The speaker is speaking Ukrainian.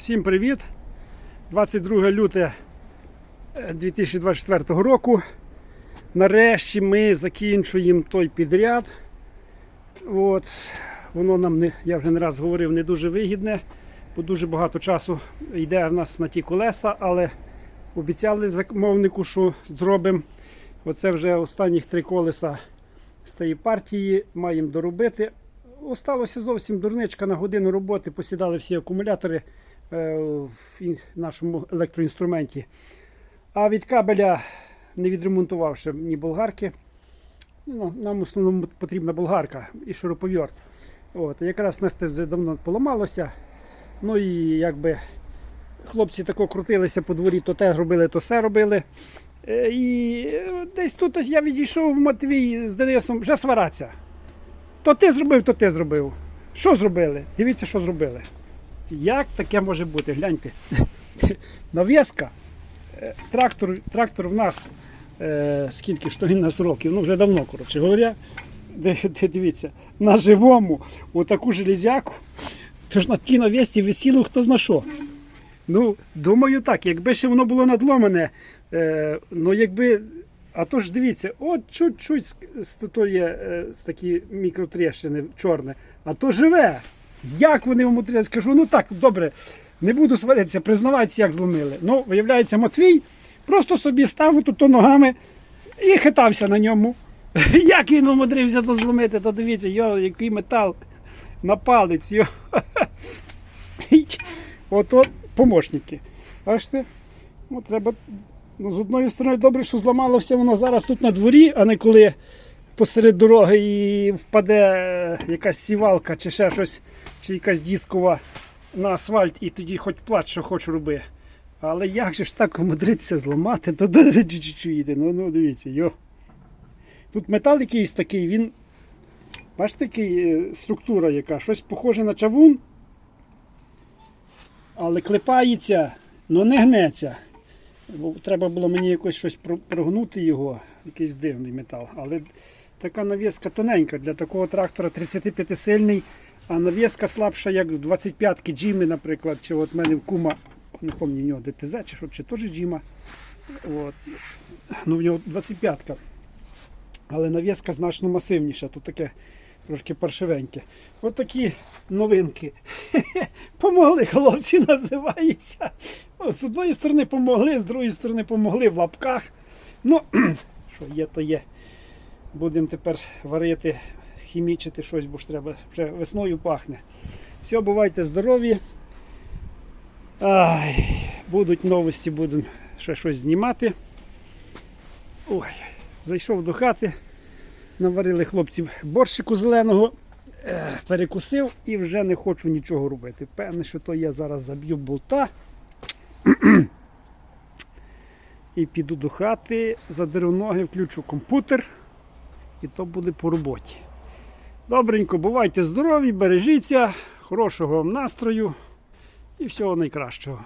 Всім привіт! 22 люте е, 2024 року. Нарешті ми закінчуємо той підряд. От. Воно нам не, я вже не раз говорив, не дуже вигідне, бо дуже багато часу йде в нас на ті колеса, але обіцяли замовнику, що зробимо. Оце вже останніх три колеса з тієї партії маємо доробити. Осталося зовсім дурничка на годину роботи, посідали всі акумулятори е, в нашому електроінструменті. А від кабеля не відремонтував ще ні болгарки. Ну, нам в основному потрібна болгарка і шуруповерт. От, якраз нас це вже давно поламалося. Ну і якби хлопці тако крутилися по дворі, то те робили, то все робили. Е, І е, десь тут я відійшов Матвій з Денисом, вже свараться. То ти зробив, то ти зробив. Що зробили? Дивіться, що зробили. Як таке може бути? Гляньте. Нав'язка. Е, Трактор, трактор в нас е, скільки то він нас років, ну вже давно, коротше говоря. Дивіться, на живому отаку железяку. Тож на тій навісті висіло хто зна що. Ну, думаю так, якби ще воно було надломане, е, ну якби. А то ж дивіться, от чуть-чуть з, з, є, е, з такі мікротріщини чорне, а то живе. Як вони умудрились? Скажу, ну так, добре, не буду сваритися, признавайтеся, як зломили. Ну, виявляється, Матвій просто собі став тут ногами і хитався на ньому. Як він умудрився то зломити, то дивіться, йо, який метал на палець. Йо. Ото помощники. Бачите? Ну, треба, ну, з одної сторони, добре, що зламалося воно зараз тут на дворі, а не коли посеред дороги і впаде е, якась сівалка чи ще щось, чи якась дискова на асфальт, і тоді хоч плач, що хоч роби. Але як же ж так умудритися зламати, то чуєте, ну, ну дивіться, йо. Тут метал якийсь такий, він. Бачите, такий е, структура яка, щось похоже на чавун, але клепається, але не гнеться. Треба було мені якось щось прогнути його, якийсь дивний метал. Але така навіска тоненька для такого трактора 35-сильний, а навіска слабша, як в 25-ки Джімі, наприклад, чи от в мене в кума, не пам'ятаю, в нього ДТЗ, чи що, чи теж Джима. От. Ну, в нього 25-ка. Але навіска значно масивніша, тут таке трошки паршивеньке. От такі новинки. Помогли, хлопці називається. З одної сторони помогли, з другої сторони помогли в лапках. Ну, що є, то є. Будемо тепер варити, хімічити щось, бо ж треба вже весною пахне. Все, бувайте здорові. Ай, будуть новості, будемо ще щось знімати. Ой, зайшов до хати, наварили хлопців борщику зеленого, е, перекусив і вже не хочу нічого робити. Певне, що то я зараз заб'ю болта. І піду до хати, задеру ноги, включу комп'ютер, і то буде по роботі. Добренько, бувайте здорові, бережіться, хорошого вам настрою і всього найкращого.